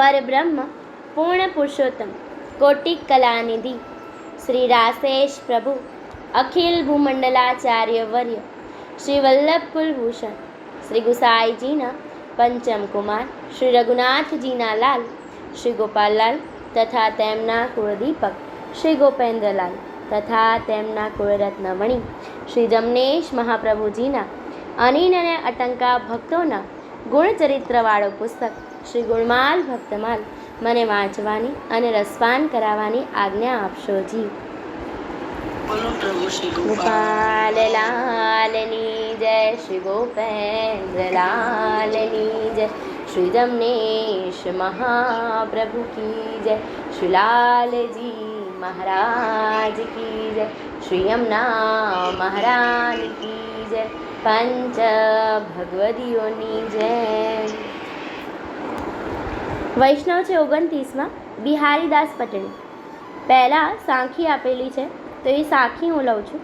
પરબ્રહ્મ પૂર્ણ પુરુષોત્તમ. કોટિક કલાનિધિ. શ્રી રાસેશ પ્રભુ, અખિલ ભૂમંડલાચાર્ય વર્ય, શ્રી વલ્લભ કુલભૂષણ, શ્રી ગુસાઈજીના પંચમ કુમાર, શ્રી રઘુનાથજીના લાલ, શ્રી ગોપાલલાલ તથા તેમના કુળદીપક, શ્રી ગોપેન્દ્રલાલ તથા તેમના કુળરત્નમણી, શ્રી જમનેશ મહાપ્રભુજીના અનિન અને અટંકા ભક્તોના ગુણચરિત્રવાળો પુસ્તક શ્રી ગુણમાલ ભક્તમાલ મને વાંચવાની અને રસપાન કરાવવાની આજ્ઞા આપશો જી. શ્રી ગોપાલ. લાલની જય શ્રી ગોપેન્દ્ર લાલની જય શ્રી જમનેશ મહાપ્રભુ કી જય શ્રી લાલજી મહારાજ કી જય શ્રી યમના મહારાજ કી જય પંચ ભગવદીઓની જય. વૈષ્ણવ છે ઓગણત્રીસમાં બિહારીદાસ પટેલ. પહેલાં સાંખી આપેલી છે, તો એ સાખી હું લઉં છું.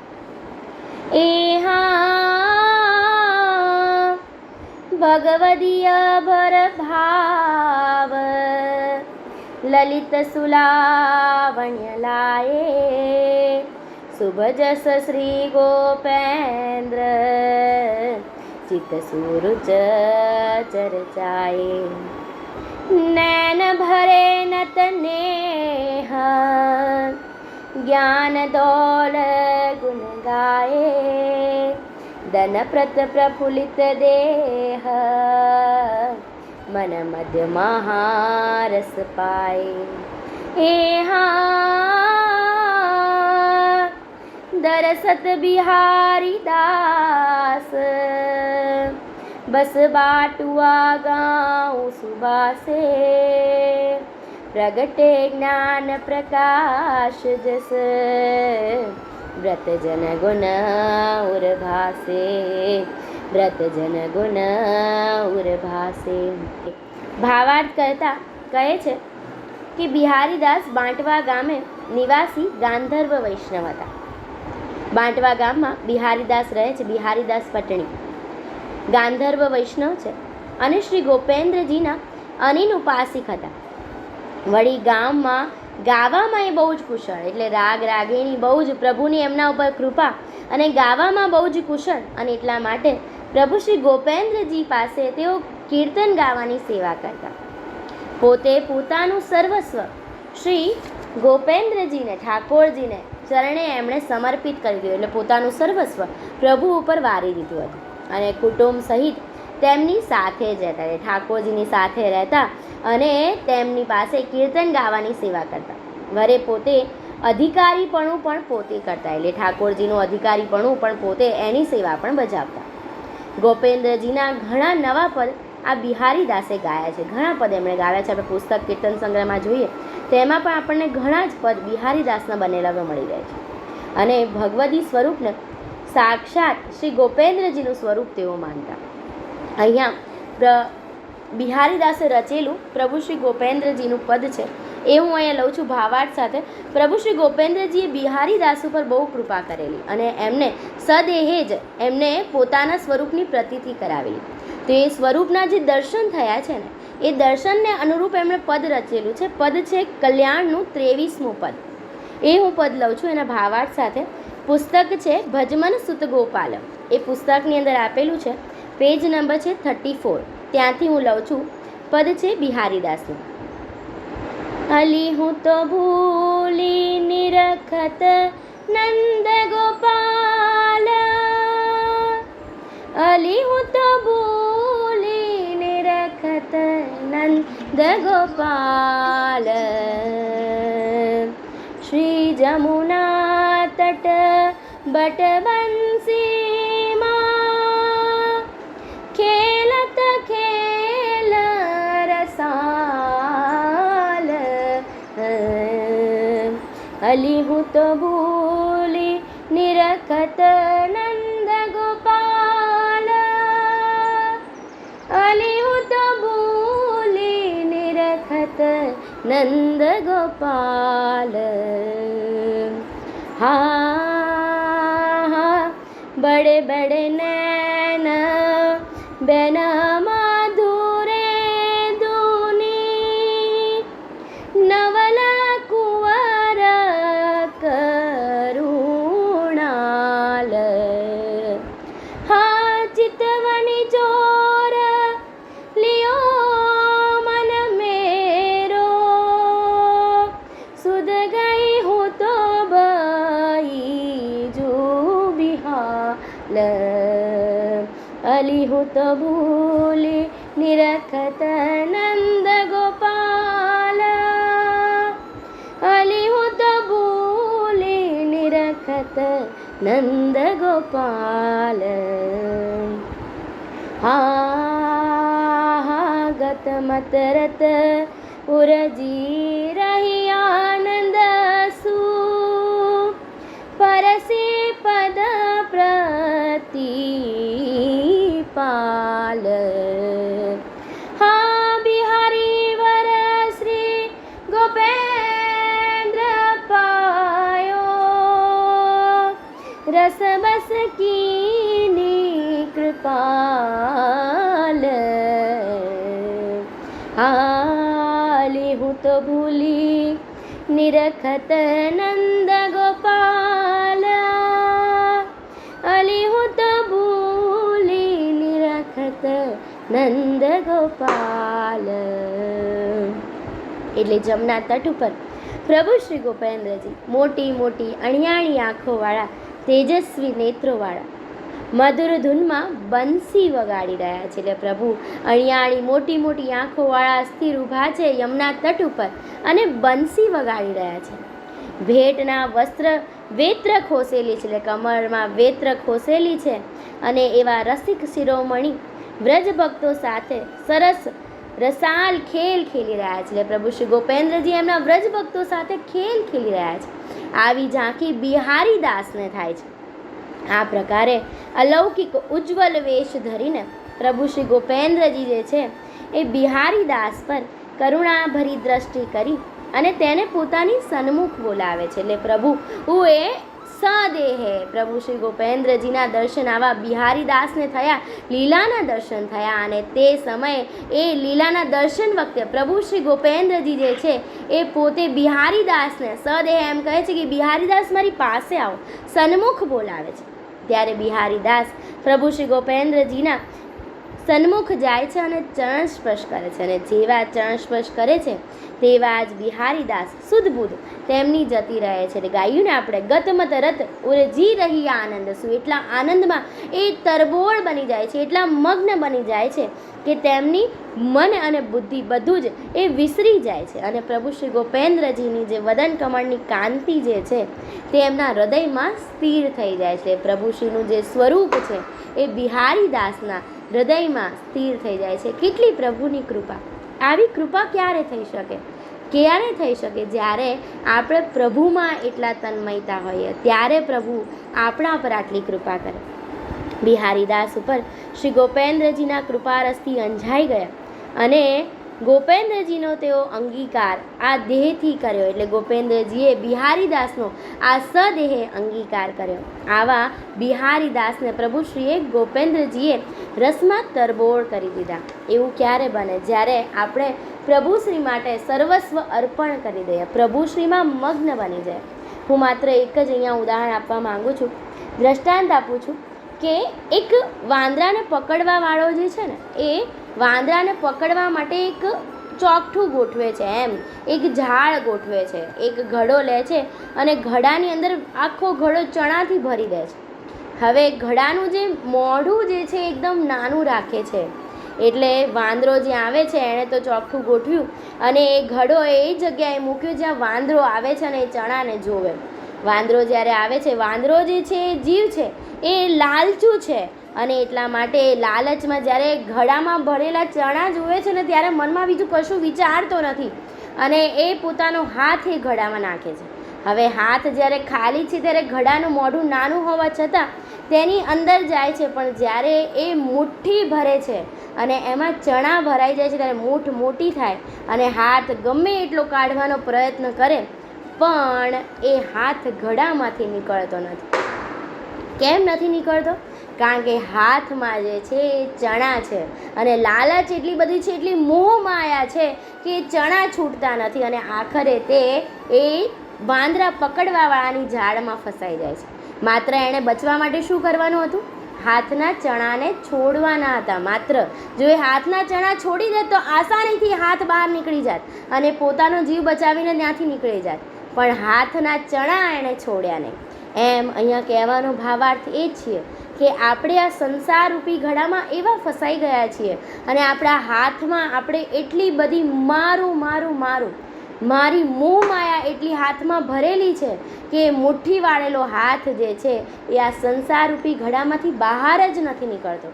એ હા ભગવદીય ભર ભાવ, લલિત સુલાવણ્ય લાયે, સુભજસ શ્રી ગોપેન્દ્ર, ચિત્ત સુરુચ ચર્ચાએ नैन भरे न त नेः ज्ञान दोर गुणगाये दन प्रत प्रफुल्लित देह। मन मध्यमहारस पाये। दरसत बिहारी दास। બસ બાટુઆ ગાઉં સુબાસે પ્રગટે જ્ઞાન પ્રકાશ જસ વ્રતજન ગુણ ઉર ભાસે વ્રતજન ગુન ઉર ભાસે ભાવાર્થ કરતા કહે છે કે બિહારીદાસ બાંટવા ગામે નિવાસી ગાંધર્વ વૈષ્ણવ હતા। બાંટવા ગામમાં બિહારીદાસ રહે છે બિહારીદાસ પટણી ગાંધર્વ વૈષ્ણવ છે અને શ્રી ગોપેન્દ્રજીના અનિન ઉપાસિક હતા. વળી ગામમાં ગાવામાં એ બહુ જ કુશળ, એટલે રાગ રાગીણી બહુ જ પ્રભુની એમના ઉપર કૃપા અને ગાવામાં બહુ જ કુશળ અને એટલા માટે પ્રભુ શ્રી ગોપેન્દ્રજી પાસે તેઓ કીર્તન ગાવાની સેવા કરતા. પોતે પોતાનું સર્વસ્વ શ્રી ગોપેન્દ્રજીને, ઠાકોરજીને ચરણે એમણે સમર્પિત કરી દીધું, એટલે પોતાનું સર્વસ્વ પ્રભુ ઉપર વારી દીધું હતું. અને કુટુંબ સહિત તેમની સાથે જ રહેતા ઠાકોરજીની સાથે રહેતા અને તેમની પાસે કીર્તન ગાવાની સેવા કરતા. વરે પોતે અધિકારીપણું પણ પોતે કરતા એટલે ઠાકોરજીનું અધિકારીપણું પણ પોતે એની સેવા પણ બજાવતા. ગોપેન્દ્રજીના ઘણા નવા પદ આ બિહારી દાસે ગાયા છે. ઘણા પદ એમણે ગાયા છે. આપણે પુસ્તક કીર્તન સંગ્રહમાં જોઈએ, તેમાં પણ આપણને ઘણા જ પદ બિહારી દાસના બનેલા મળી રહે છે. અને ભગવદી સ્વરૂપને સાક્ષાત શ્રી ગોપેન્દ્રજીનું સ્વરૂપ તેઓ માનતા. અહીંયા બિહારીદાસે રચેલું પ્રભુ શ્રી ગોપેન્દ્રજીનું પદ છે. એ હું અહીંયા લઉં છું ભાવાર્થ સાથે. પ્રભુ શ્રી ગોપેન્દ્રજીએ બિહારીદાસ ઉપર બહુ કૃપા કરેલી અને એમને સદેહે જ એમને પોતાના સ્વરૂપની પ્રતીતિ કરાવેલી. તો એ સ્વરૂપના જે દર્શન થયા છે ને, એ દર્શનને અનુરૂપ એમણે પદ રચેલું છે. પદ છે કલ્યાણનું ત્રેવીસમું પદ. એ હું પદ લઉં છું એના ભાવાર્થ સાથે. પુસ્તક છે ભજમન સુત ગોપાલ એ પુસ્તકની અંદર આપેલું છે, પેજ નંબર છે થર્ટી ફોર. ત્યાંથી હું લઉં છું. પદ છે બિહારીદાસનું. અલી હું તો ભૂલી નિરખત નંદ ગોપાલ. અલી હું તો ભૂલી નિરખત નંદ ગોપાલ. શ્રી જમુના તટ બટ બંસીમાં ખેલત ખેલ રસાલ અલી હું તો ભૂલી નિરખત નંદ ગોપાલ અલી હું તો ભૂલી નિરખત નંદ ગોપાલ હા બડે બડે નૈન બેન अलिहु तोलि निरखत नन्द गोप अलिहु तोलि निरखत नन्द गोप आगत मतर उरजिरहि सुरी पद રસ બસ કીની કૃપાલ હાલી હું તો ભૂલી નિરખત નંદ ગોપાલ અલી હું તો ભૂલી નિરખત નંદ ગોપાલ એટલે જમના તટ ઉપર પ્રભુ શ્રી ગોપેન્દ્રજી મોટી મોટી અણિયાળી આંખોવાળા તેજસ્વી નેત્રોવાળા. મધુર ધૂનમાં બંસી વગાડી રહ્યા છે પ્રભુ. અણિયાળી મોટી મોટી આંખોવાળા સ્થિર ઊભા છે યમુના તટ ઉપર અને બંસી વગાડી રહ્યા છે. ભેટના વસ્ત્ર વેત્ર ખોસેલી છે કમરમાં વેત્ર ખોસેલી છે અને એવા રસિક શિરોમણી વ્રજ ભક્તો સાથે સરસ રસાલ ખેલ ખેલી રહ્યા છે. એટલે પ્રભુ શ્રી ગોપેન્દ્રજી એમના વ્રજ ભક્તો સાથે ખેલ ખેલી રહ્યા છે. આવી ઝાંખી બિહારી દાસને થાય છે. આ પ્રકારે અલૌકિક ઉજ્જવલ વેશ ધરીને પ્રભુ શ્રી ગોપેન્દ્રજી જે છે, એ બિહારી દાસ પર કરુણાભરી દ્રષ્ટિ કરી અને તેને પોતાની સન્મુખ બોલાવે છે. એટલે પ્રભુ હું એ સદેહે પ્રભુ શ્રી ગોપેન્દ્રજીના દર્શન આવા બિહારી દાસને થયા, લીલાના દર્શન થયા અને તે સમયે એ લીલાના દર્શન વખતે પ્રભુ શ્રી ગોપેન્દ્રજી જે છે, એ પોતે બિહારી દાસને સદેહ એમ કહે છે કે બિહારી દાસ મારી પાસે આવો. સન્મુખ બોલાવે છે. ત્યારે બિહારી દાસ પ્રભુ શ્રી ગોપેન્દ્રજીના સન્મુખ જાય છે અને ચરણ સ્પર્શ કરે છે અને જેવા ચરણ સ્પર્શ કરે છે, તેવા જ બિહારી દાસ સુધ બુધ તેમની જતી રહે છે. ગાયું ને આપણે ગતમત રત ઉરજી રહી આનંદ શું? એટલા આનંદમાં એ તરબોળ બની જાય છે, એટલા મગ્ન બની જાય છે કે તેમની મન અને બુદ્ધિ બધું જ એ વિસરી જાય છે. અને પ્રભુ શ્રી ગોપેન્દ્રજીની જે વદન કમળની કાંતિ જે છે તે એમના હૃદયમાં સ્થિર થઈ જાય છે. પ્રભુશ્રીનું જે સ્વરૂપ છે, એ બિહારી દાસના હૃદયમાં સ્થિર થઈ જાય છે. કેટલી પ્રભુની કૃપા. આવી કૃપા ક્યારે થઈ શકે? ક્યારે થઈ શકે? જ્યારે આપણે પ્રભુમાં એટલા તન્મયતા હોઈએ, ત્યારે પ્રભુ આપણા પર આટલી કૃપા કરે. બિહારીદાસ ઉપર શ્રી ગોપેન્દ્રજીના કૃપારસથી અંજાઈ ગયા અને ગોપેન્દ્રજીનો તેઓ અંગીકાર આ દેહથી કર્યો એટલે ગોપેન્દ્રજીએ બિહારીદાસનો આ સદેહે અંગીકાર કર્યો. આવા બિહારીદાસને પ્રભુશ્રીએ ગોપેન્દ્રજીએ રસમાં તરબોળ કરી દીધા. એવું ક્યારે બને? જ્યારે આપણે પ્રભુશ્રી માટે સર્વસ્વ અર્પણ કરી દઈએ, પ્રભુશ્રીમાં મગ્ન બની જાય. હું માત્ર એક જ અહીંયા ઉદાહરણ આપવા માગું છું. દ્રષ્ટાંત આપું છું કે એક વાંદરાને પકડવાવાળો જે છે ને, એ વાંદરાને પકડવા માટે એક ચોકઠું ગોઠવે છે એમ. એક ઝાડ ગોઠવે છે, એક ઘડો લે છે અને ઘડાની અંદર આખો ઘડો ચણાથી ભરી દે છે. હવે ઘડાનું જે મોઢું જે છે એકદમ નાનું રાખે છે. એટલે વાંદરો જે આવે છે એણે તો ચોખ્ખું ગોઠવ્યું અને એ ઘડો એ જગ્યાએ મૂક્યો જ્યાં વાંદરો આવે છે અને એ ચણાને જોવે. વાંદરો જ્યારે આવે છે, વાંદરો જે છે એ જીવ છે, એ લાલચું છે. અને એટલા માટે લાલચમાં જ્યારે ઘડામાં ભરેલા ચણા જુએ છે ને ત્યારે મનમાં બીજું કશું વિચારતો નથી. અને એ પોતાનો હાથ એ ઘડામાં નાખે છે. હવે હાથ જ્યારે ખાલી છે ત્યારે ઘડાનું મોઢું નાનું હોવા છતાં તેની અંદર જાય છે, પણ જ્યારે એ મુઠ્ઠી ભરે છે અને એમાં ચણા ભરાઈ જાય છે ત્યારે મૂઠ મોટી થાય અને હાથ ગમે એટલો કાઢવાનો પ્રયત્ન કરે, પણ એ હાથ ઘડામાંથી નીકળતો નથી. કેમ નથી નીકળતો? કારણ કે હાથમાં જે છે એ ચણા છે. અને લાલચ એટલી બધી છે, એટલી મોહમાયા છે કે ચણા છૂટતા નથી અને આખરે તે એ વાંદરા પકડવાવાળાની ઝાડમાં ફસાઈ જાય છે. માત્ર એણે બચવા માટે શું કરવાનું હતું? હાથના ચણાને છોડવાના હતા માત્ર. જો એ હાથના ચણા છોડી દે તો આસાનીથી હાથ બહાર નીકળી જાત અને પોતાનો જીવ બચાવીને ત્યાંથી નીકળી જાત. પણ હાથના ચણા એણે છોડ્યા નહીં. એમ અહીંયા કહેવાનો ભાવાર્થ એ છીએ કે આપણે આ સંસારરૂપી ઘડામાં એવા ફસાઈ ગયા છીએ અને આપણા હાથમાં આપણે એટલી બધી મારું મારું મારું, મારી મોહ માયા એટલી હાથમાં ભરેલી છે કે મુઠ્ઠી વાળેલો હાથ જે છે એ આ સંસારરૂપી ઘડામાંથી બહાર જ નથી નીકળતો.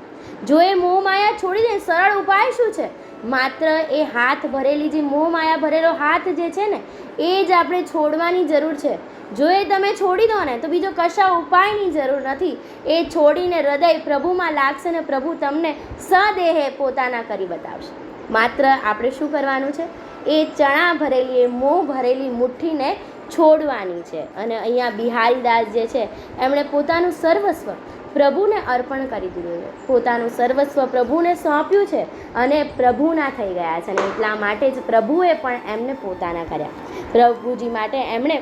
જો એ મોહ માયા છોડી દે સરળ ઉપાય શું છે? માત્ર એ હાથ ભરેલી જે મોં માયા ભરેલો હાથ જે છે ને, એ જ આપણે છોડવાની જરૂર છે. જો એ તમે છોડી દો ને, તો બીજો કશા ઉપાયની જરૂર નથી. એ છોડીને હૃદય પ્રભુમાં લાગશે ને પ્રભુ તમને સદેહે પોતાના કરી બતાવશે. માત્ર આપણે શું કરવાનું છે? એ ચણા ભરેલી, એ મોં ભરેલી મુઠ્ઠીને છોડવાની છે. અને અહીંયા બિહારીદાસ જે છે, એમણે પોતાનું સર્વસ્વ પ્રભુને અર્પણ કરી દીધું છે. પોતાનું સર્વસ્વ પ્રભુને સોંપ્યું છે અને પ્રભુના થઈ ગયા છે અને એટલા માટે જ પ્રભુએ પણ એમને પોતાના કર્યા. પ્રભુજી માટે એમણે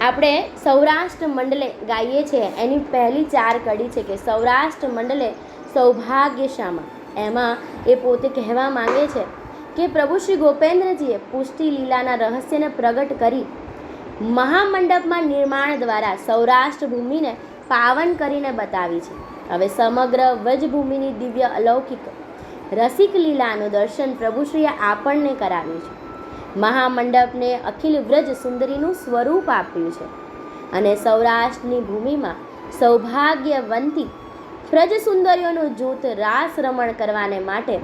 આપણે સૌરાષ્ટ્ર મંડલે ગાઈએ છીએ એની પહેલી ચાર કડી છે કે સૌરાષ્ટ્ર મંડલે સૌભાગ્યશામાં. એમાં એ પોતે કહેવા માંગે છે કે પ્રભુ શ્રી ગોપેન્દ્રજીએ પુષ્ટિ લીલાના રહસ્યને પ્રગટ કરી મહામંડપમાં નિર્માણ દ્વારા સૌરાષ્ટ્ર ભૂમિને પાવન કરીને બતાવી છે. હવે સમગ્ર વ્રજભૂમિની દિવ્ય અલૌકિક રસિક લીલાનું દર્શન પ્રભુશ્રીએ આપણને કરાવ્યું છે. મહામંડપને અખિલ વ્રજ સુંદરીનું સ્વરૂપ આપ્યું છે અને સૌરાષ્ટ્રની ભૂમિમાં સૌભાગ્યવંતી વ્રજ સુંદરીઓનું જૂથ રાસ રમણ કરવાને માટે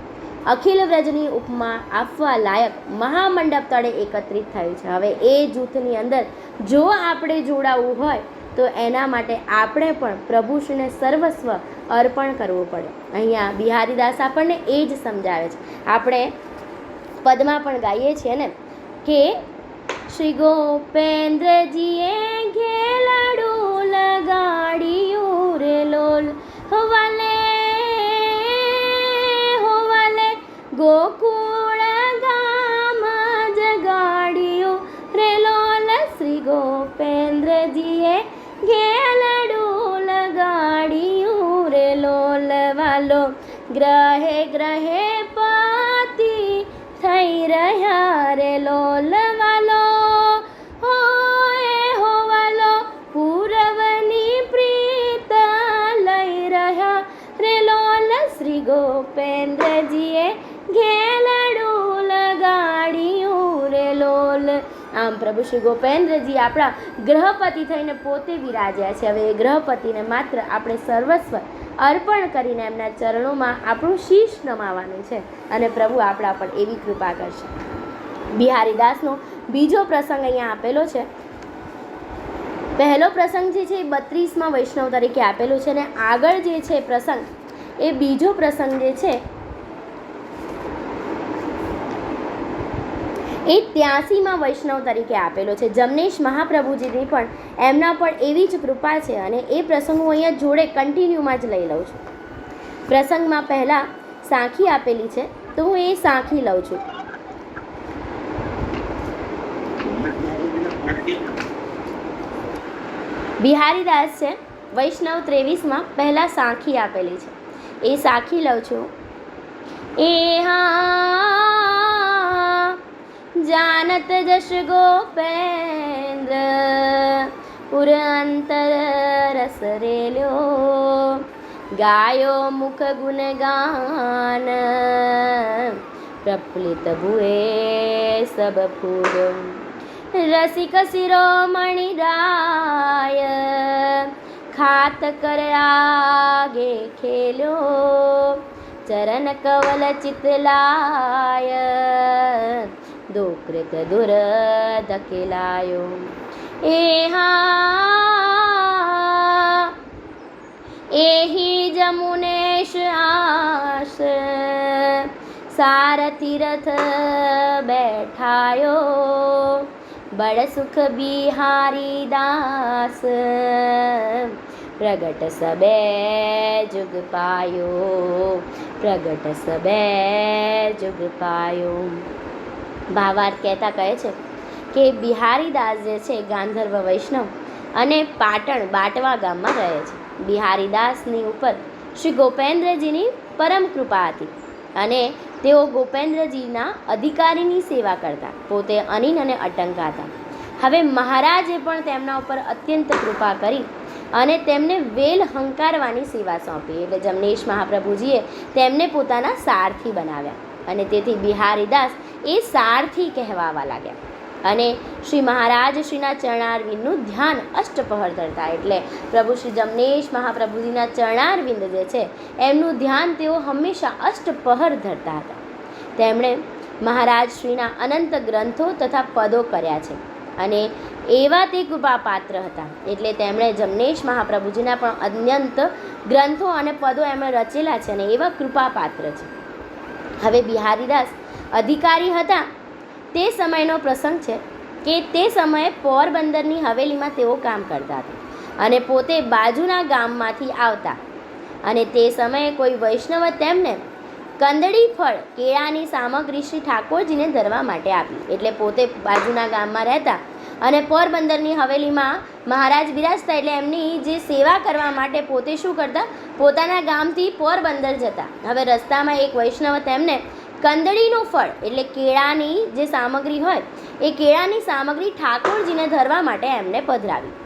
અખિલ વ્રજની ઉપમા આપવા લાયક મહામંડપ તળે એકત્રિત થયું છે. હવે એ જૂથની અંદર જો આપણે જોડાવું હોય તો એના માટે આપણે પણ પ્રભુશ્રીને સર્વસ્વ અર્પણ કરવું પડે. અહીંયા બિહારીદાસ આપણને એ જ સમજાવે છે. આપણે પદમાં પણ ગાઈએ છીએ ને, કે શ્રી ગોપેન્દ્રજીએ ઘેલાડું લગાડ્યું રે લોલ હોવાલે હોવાલે ગોકુળ ગ્રહે ગ્રહે પતિ થઈ રહ્યા રે લોલ વાલો હોય હોવાલો, પૂરવની પ્રીત લઈ રહ્યા રે લોલ. શ્રી ગોપેન્દ્રજીએ ઘેલડું લગાડ્યું રે લોલ. આમ પ્રભુ શ્રી ગોપેન્દ્રજી આપણા ગ્રહપતિ થઈને પોતે વિરાજ્યા છે. હવે એ ગ્રહપતિને માત્ર આપણે સર્વસ્વ અર્પણ કરીને એમના ચરણોમાં આપણું શીશ નમાવાનું છે અને પ્રભુ આપણા પર એવી કૃપા કરશે. બિહારીદાસનો બીજો પ્રસંગ અહીંયા આપેલો છે. પહેલો પ્રસંગ જે છે એ બત્રીસમાં વૈષ્ણવ તરીકે આપેલો છે અને આગળ જે છે પ્રસંગ એ બીજો પ્રસંગ જે છે એ ત્યાસીમાં વૈષ્ણવ તરીકે આપેલો છે. જમનેશ મહાપ્રભુજીની પણ એમના પર એવી જ કૃપા છે અને એ પ્રસંગ હું અહીંયા જોડે કન્ટિન્યુમાં જ લઈ લઉં છું. પ્રસંગમાં પહેલાં સાંખી આપેલી છે, તો હું એ સાંખી લઉં છું. બિહારીદાસ છે, વૈષ્ણવ ત્રેવીસમાં પહેલાં સાંખી આપેલી છે. એ સાખી લઉં છું. એ હા જાનત જશ ગોપેન્દ્ર પુર અંતર રસ રેલ્યો ગાયો મુખ ગુણગાન પ્રફુલ્લિત ભુએ સબ ફૂલ રસિક શિરોમણિ રાય ખાત કર આગે ખેલ્યો ચરણ કવલ ચિતલાય દુકૃત દુર ધકેલાયો એ હા એહી જમુનેશ આશ સાર તીરથ બેઠાયો બળ સુખ બિહારી દાસ પ્રગટ સબે જુગ પાયો પ્રગટ સબે જુગ પાયો ભાવાર્થ કહેતા કહે છે કે બિહારીદાસ જે છે, ગાંધર્વ વૈષ્ણવ અને પાટણ બાટવા ગામમાં રહે છે. બિહારીદાસની ઉપર શ્રી ગોપેન્દ્રજીની પરમ કૃપા હતી અને તેઓ ગોપેન્દ્રજીના અધિકારીની સેવા કરતા, પોતે અનિન અને અટંકા હતા. હવે મહારાજે પણ તેમના ઉપર અત્યંત કૃપા કરી અને તેમને વેલ હંકારવાની સેવા સોંપી એટલે જમનેશ મહાપ્રભુજીએ તેમને પોતાના સારથી બનાવ્યા અને તેથી બિહારીદાસ એ સારથી કહેવાવા લાગ્યા. અને શ્રી મહારાજ શ્રીના ચરણારવિંદનું ધ્યાન અષ્ટપહર ધરતા એટલે પ્રભુ શ્રી જમનેશ મહાપ્રભુજીના ચરણારવિંદ જે છે, એમનું ધ્યાન તેઓ હંમેશા અષ્ટપહર ધરતા હતા. તેમણે મહારાજ શ્રીના અનંત ગ્રંથો તથા પદો કર્યા છે અને એવા તે કૃપાપાત્ર હતા. એટલે તેમણે જમનેશ મહાપ્રભુજીના પણ અનંત ગ્રંથો અને પદો એમણે રચેલા છે અને એવા કૃપાપાત્ર છે. હવે બિહારીદાસ અધિકારી હતા. તે સમયનો પ્રસંગ છે કે તે સમયે પોરબંદરની હવેલીમાં તેઓ કામ કરતા હતા અને પોતે બાજુના ગામમાંથી આવતા. અને તે સમયે કોઈ વૈષ્ણવ તેમને કંદડી ફળ, કેળાની સામગ્રી શ્રી ઠાકોરજીને ધરવા માટે આપી. એટલે પોતે બાજુના ગામમાં રહેતા અને પોરબંદરની હવેલીમાં મહારાજ બિરાજતા એટલે એમની જે સેવા કરવા માટે પોતે શું કરતા? પોતાના ગામથી પોરબંદર જતા. હવે રસ્તામાં એક વૈષ્ણવ તેમને કંદડીનું ફળ, એટલે કેળાની જે સામગ્રી હોય, એ કેળાની સામગ્રી ઠાકોરજીને ધરવા માટે એમને પધરાવી.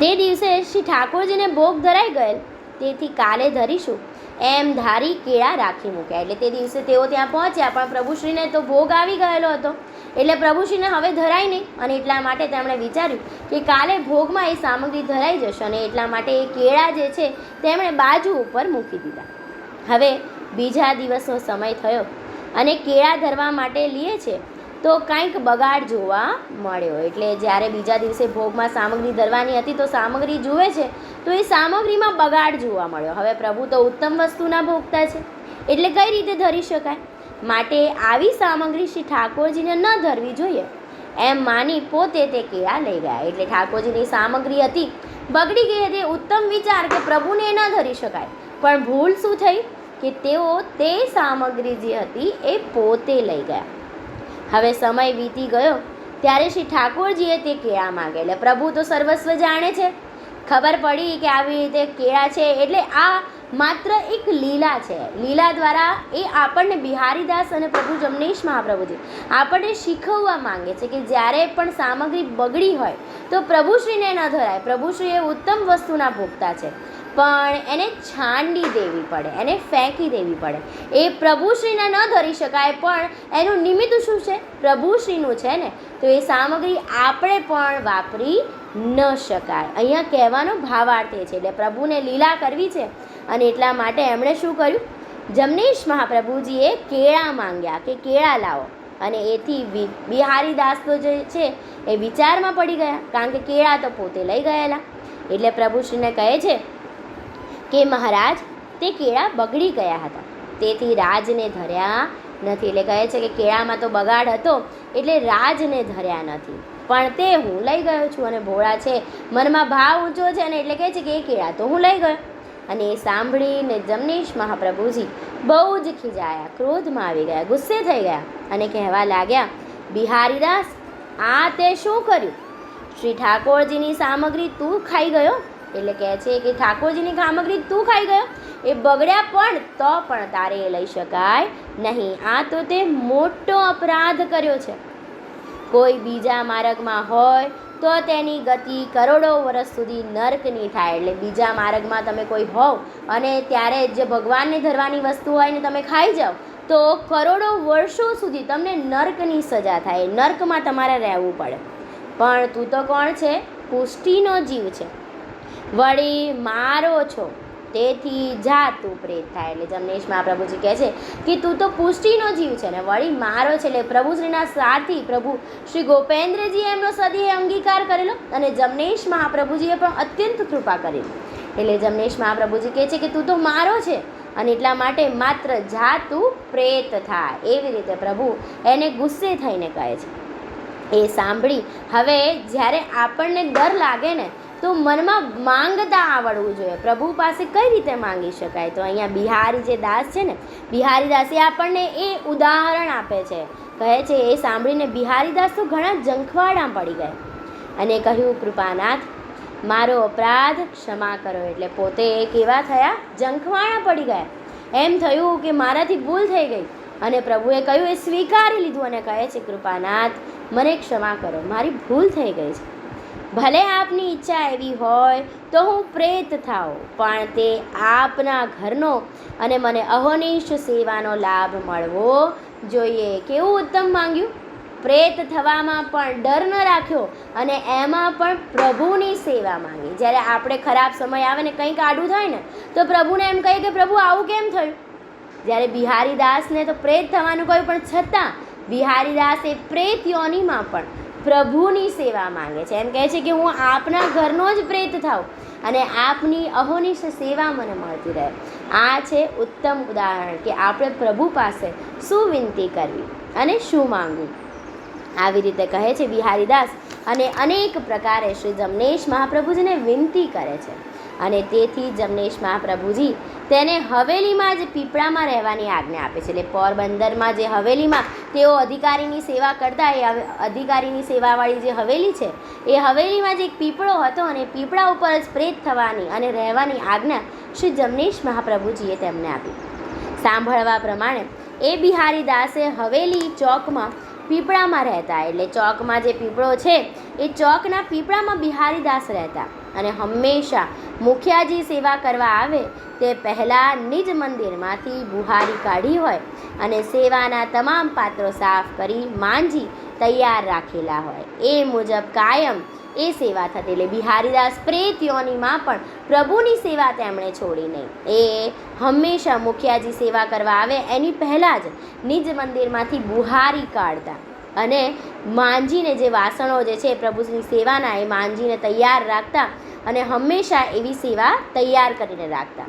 તે દિવસે શ્રી ઠાકોરજીને ભોગ ધરાઈ ગયેલ. તેથી કાલે ધરીશું. એમ ધારી કેળા રાખી મૂક્યા. એટલે તે દિવસે તેઓ ત્યાં પહોંચ્યા, પણ પ્રભુશ્રીને તો ભોગ આવી ગયેલો હતો. એટલે પ્રભુશ્રીને હવે ધરાય નહીં. અને એટલા માટે તેમણે વિચાર્યું કે કાલે ભોગમાં એ સામગ્રી ધરાઈ જશે અને એટલા માટે એ કેળા જે છે, તેમણે બાજુ ઉપર મૂકી દીધા. હવે બીજા દિવસનો સમય થયો અને કેળા ધરવા માટે લીએ છે, તો કંઈક બગાડ જોવા મળ્યો. એટલે જ્યારે બીજા દિવસે ભોગમાં સામગ્રી ધરવાની હતી, તો સામગ્રી જુએ છે, તો એ સામગ્રીમાં બગાડ જોવા મળ્યો. હવે પ્રભુ તો ઉત્તમ વસ્તુના ભોગતા છે. એટલે કઈ રીતે ધરી શકાય? માટે આવી સામગ્રી શ્રી ઠાકોરજીને ન ધરવી જોઈએ. એમ માની પોતે તે કેળા લઈ ગયા. એટલે ઠાકોરજીની સામગ્રી હતી, બગડી ગઈ હતી. ઉત્તમ વિચાર કે પ્રભુને ન ધરી શકાય. પણ ભૂલ શું થઈ? કે તેઓ તે સામગ્રી જે હતી એ પોતે લઈ ગયા. હવે સમય વીતી ગયો, ત્યારે શ્રી ઠાકોરજીએ તે કેળા માંગે. પ્રભુ તો સર્વસ્વ જાણે છે. ખબર પડી કે આવી રીતે કેળા છે એટલે આ માત્ર એક લીલા છે. લીલા દ્વારા એ આપણને બિહારીદાસ અને પ્રભુ જમનેશ મહાપ્રભુજી આપણને શીખવવા માંગે છે કે જ્યારે પણ સામગ્રી બગડી હોય તો પ્રભુશ્રીને ન ધરાય. પ્રભુશ્રી એ ઉત્તમ વસ્તુના ભોગતા છે. પણ એને છાંડી દેવી પડે, એને ફેંકી દેવી પડે. એ પ્રભુશ્રીને ન ધરી શકાય, પણ એનું નિમિત્ત શું છે? પ્રભુશ્રીનું છે ને? તો એ સામગ્રી આપણે પણ વાપરી ન શકાય. અહીંયા કહેવાનો ભાવાર્થ એ છે, એટલે પ્રભુને લીલા કરવી છે. અને એટલા માટે એમણે શું કર્યું? જમનેશ મહાપ્રભુજીએ કેળા માંગ્યા કે કેળા લાવો. અને એથી બિહારી બિહારીદાસ તો જે છે, એ વિચારમાં પડી ગયા, કારણ કે કેળા તો પોતે લઈ ગયેલા. એટલે પ્રભુશ્રીને કહે છે કે મહારાજ, તે કેળા બગડી ગયા હતા. તેથી રાજને ધર્યા નથી. એટલે કહે છે કે કેળામાં તો બગાડ હતો, એટલે રાજને ધર્યા નથી. પણ તે હું લઈ ગયો છું અને ભોળા છે. મનમાં ભાવ ઊંચો છે ને એટલે કહે છે કે એ કેળા તો હું લઈ ગયો. અને એ સાંભળીને જમનીશ મહાપ્રભુજી બહુ જ ખીજાયા, ક્રોધમાં આવી ગયા, ગુસ્સે થઈ ગયા અને કહેવા લાગ્યા, બિહારીદાસ, આ તે શું કર્યું? શ્રી ઠાકોરજીની સામગ્રી તું ખાઈ ગયો? એટલે કહે છે કે ઠાકોરજીની સામગ્રી તું ખાઈ ગયો? એ બગડ્યા પણ તો પણ તારે એ લઈ શકાય નહીં. આ તો તે મોટો અપરાધ કર્યો છે. કોઈ બીજા માર્ગમાં હોય તો તેની ગતિ કરોડો વર્ષ સુધી નર્કની થાય. એટલે બીજા માર્ગમાં તમે કોઈ હોવ અને ત્યારે જે ભગવાનને ધરવાની વસ્તુ હોય ને તમે ખાઈ જાઓ, તો કરોડો વર્ષો સુધી તમને નર્કની સજા થાય. નર્કમાં તમારે રહેવું પડે. પણ તું તો કોણ છે? પુષ્ટિનો જીવ છે. વળી મારો છો, તેથી જા તું પ્રેત થાય. એટલે જમનેશ મહાપ્રભુજી કહે છે કે તું તો પુષ્ટિનો જીવ છે ને વળી મારો છે. એટલે પ્રભુશ્રીના સારથી પ્રભુ શ્રી ગોપેન્દ્રજીએ એમનો સદીએ અંગીકાર કરેલો અને જમનેશ મહાપ્રભુજીએ પણ અત્યંત કૃપા કરેલી એટલે જમનેશ મહાપ્રભુજી કહે છે કે તું તો મારો છે અને એટલા માટે માત્ર જા તું પ્રેત થાય. એવી રીતે પ્રભુ એને ગુસ્સે થઈને કહે છે. એ સાંભળી હવે જ્યારે આપણને ડર લાગે ને તો મનમાં માંગતા આવડવું જોઈએ. પ્રભુ પાસે કઈ રીતે માંગી શકાય? તો અહીંયા બિહારી જે દાસ છે ને, બિહારી દાસે આપણને એ ઉદાહરણ આપે છે. કહે છે, એ સાંભળીને બિહારી દાસ તો ઘણા જંખવાડા પડી ગયા. અને કહ્યું, કૃપાનાથ, મારો અપરાધ ક્ષમા કરો. એટલે પોતે એ કેવા થયા જંખવાણા પડી ગયા. એમ થયું કે મારાથી ભૂલ થઈ ગઈ. અને પ્રભુએ કહ્યું, એ સ્વીકારી લીધું. અને કહે છે, કૃપાનાથ, મને ક્ષમા કરો. મારી ભૂલ થઈ ગઈ છે. ભલે આપની ઈચ્છા એવી હોય તો હું પ્રેત થાઉં, પણ તે આપના ઘરનો અને મને અહોનિશ સેવાનો લાભ મળવો જોઈએ. કેવું ઉત્તમ માંગ્યું? પ્રેત થવામાં પણ ડર ન રાખ્યો અને એમાં પણ પ્રભુની સેવા માંગી. જ્યારે આપણે ખરાબ સમય આવે ને કંઈક આડું થાય ને, તો પ્રભુને એમ કહીએ કે, પ્રભુ, આવું કેમ થયું? જ્યારે બિહારી દાસને તો પ્રેત થવાનું કહ્યું, પણ છતાં બિહારી દાસે પ્રેત યોનીમાં પણ પ્રભુની સેવા માંગે છે. એમ કહે છે કે હું આપના ઘરનો જ પ્રેત થાઉં અને આપની અહોનિશ સેવા મને મળતી રહે. આ છે ઉત્તમ ઉદાહરણ કે આપણે પ્રભુ પાસે શું વિનંતી કરવી અને શું માંગવું. આવી રીતે કહે છે બિહારીદાસ અને અનેક પ્રકારે શ્રી જમનેશ મહાપ્રભુજીને વિનંતી કરે છે. અને તેથી જમનેશ મહાપ્રભુજી તેને હવેલીમાં જ પીપળામાં રહેવાની આજ્ઞા આપે છે. એટલે પોરબંદરમાં જે હવેલીમાં તેઓ અધિકારીની સેવા કરતા એ અધિકારીની સેવાવાળી જે હવેલી છે, એ હવેલીમાં જે એક પીપળો હતો અને પીપળા ઉપર જ પ્રેત થવાની અને રહેવાની આજ્ઞા શ્રી જમનેશ મહાપ્રભુજીએ તેમને આપી. સાંભળવા પ્રમાણે એ બિહારી દાસે હવેલી ચોકમાં પીપળામાં રહેતા. એટલે ચોકમાં જે પીપળો છે, એ ચોકના પીપળામાં બિહારી દાસ રહેતા. અને હંમેશા મુખિયાજી સેવા કરવા આવે તે પહેલાં નિજ મંદિરમાંથી બુહારી કાઢી હોય અને સેવાના તમામ પાત્રો સાફ કરી માંજી તૈયાર રાખેલા હોય. એ મુજબ કાયમ એ સેવા થતી એટલે બિહારીદાસ પ્રેત યોનીમાં પણ પ્રભુની સેવા તેમણે છોડી નહીં. એ હંમેશા મુખિયાજી સેવા કરવા આવે એની પહેલાં જ નિજ મંદિરમાંથી બુહારી કાઢતા. અને માંજીને જે વાસણો જે છે પ્રભુની સેવાના એ માંજીને તૈયાર રાખતા અને હંમેશા એવી સેવા તૈયાર કરીને રાખતા.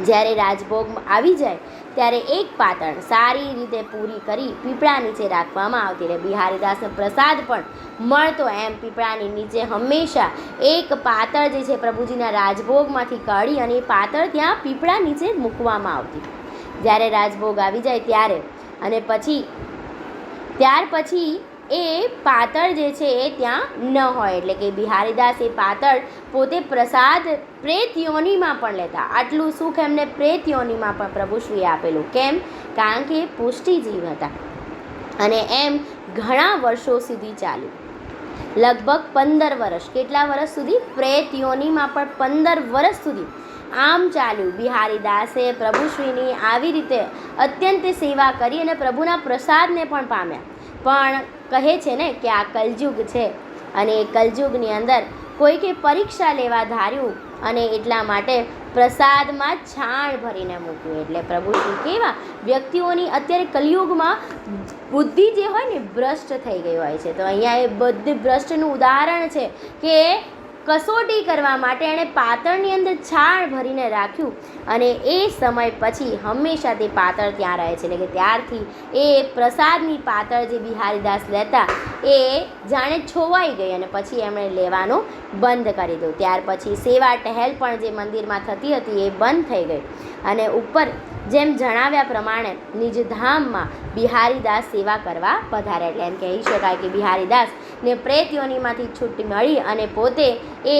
જ્યારે રાજભોગ આવી જાય, ત્યારે એક પાતળ સારી રીતે પૂરી કરી પીપળા નીચે રાખવામાં આવતી એટલે બિહારીદાસનો પ્રસાદ પણ મળતો એમ પીપળાની નીચે હંમેશા એક પાતળ જે છે પ્રભુજીના રાજભોગમાંથી કાઢી અને એ પાતળ ત્યાં પીપળા નીચે મૂકવામાં આવતી. જ્યારે રાજભોગ આવી જાય ત્યારે અને પછી ત્યાર પછી એ પાતળ જે છે એ ત્યાં ન હોય. એટલે કે બિહારીદાસ એ પાતળ પોતે પ્રસાદ પ્રેત યોનીમાં પણ લેતા. આટલું સુખ એમને પ્રેત યોનીમાં પણ પ્રભુશ્રીએ આપેલું. કેમ? કારણ કે એ પુષ્ટિજીવ હતા. અને એમ ઘણા વર્ષો સુધી ચાલ્યું. લગભગ પંદર વર્ષ. કેટલા વર્ષ સુધી? પ્રેત યોનીમાં પણ પંદર વર્ષ સુધી. આમ ચાલ્યું. બિહારી દાસે પ્રભુશ્રીની આવી રીતે અત્યંત સેવા કરી અને પ્રભુના પ્રસાદને પણ પામ્યા. પણ કહે છે ને કે આ કલયુગ છે અને એ કલયુગની અંદર કોઈકે પરીક્ષા લેવા ધાર્યું અને એટલા માટે પ્રસાદમાં છાણ ભરીને મૂક્યું. એટલે પ્રભુ કેવા? વ્યક્તિઓની અત્યારે કલયુગમાં બુદ્ધિ જે હોય ને ભ્રષ્ટ થઈ ગઈ હોય છે. તો અહીંયા એ બધી ભ્રષ્ટનું ઉદાહરણ છે કે કસોટી કરવા માટે એણે પાતળની અંદર છાણ ભરીને રાખ્યું અને એ સમય પછી હંમેશા તે પાતળ ત્યાં રહે છે. એટલે કે ત્યારથી એ પ્રસાદની પાતળ જે બિહારીદાસ લેતા એ જાણે છોવાઈ ગઈ અને પછી એમણે લેવાનું બંધ કરી દીધું. ત્યાર પછી સેવા ટહેલ પણ જે મંદિરમાં થતી હતી એ બંધ થઈ ગઈ અને ઉપર જેમ જણાવ્યા પ્રમાણે, નિજધામમાં બિહારીદાસ સેવા કરવા પધાર્યા એટલે એમ કહી શકાય કે બિહારીદાસ ને પ્રેત યોનીમાંથી છૂટી મળી અને પોતે એ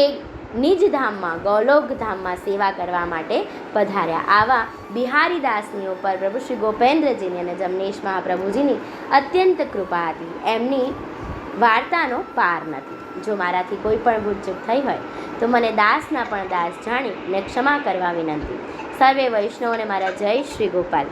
નિજધામમાં, ગૌલોકધામમાં સેવા કરવા માટે પધાર્યા. આવા બિહારીદાસની ઉપર પ્રભુ શ્રી ગોપેન્દ્રજીની અને જમનેશ મહાપ્રભુજીની અત્યંત કૃપા હતી. એમની વાર્તાનો પાર નથી. જો મારાથી કોઈ પણ ભૂલચૂક થઈ હોય, તો મને દાસના પણ દાસ જાણી ને ક્ષમા કરવા વિનંતી. સર્વે વૈષ્ણવને મારા જય શ્રી ગોપાલ.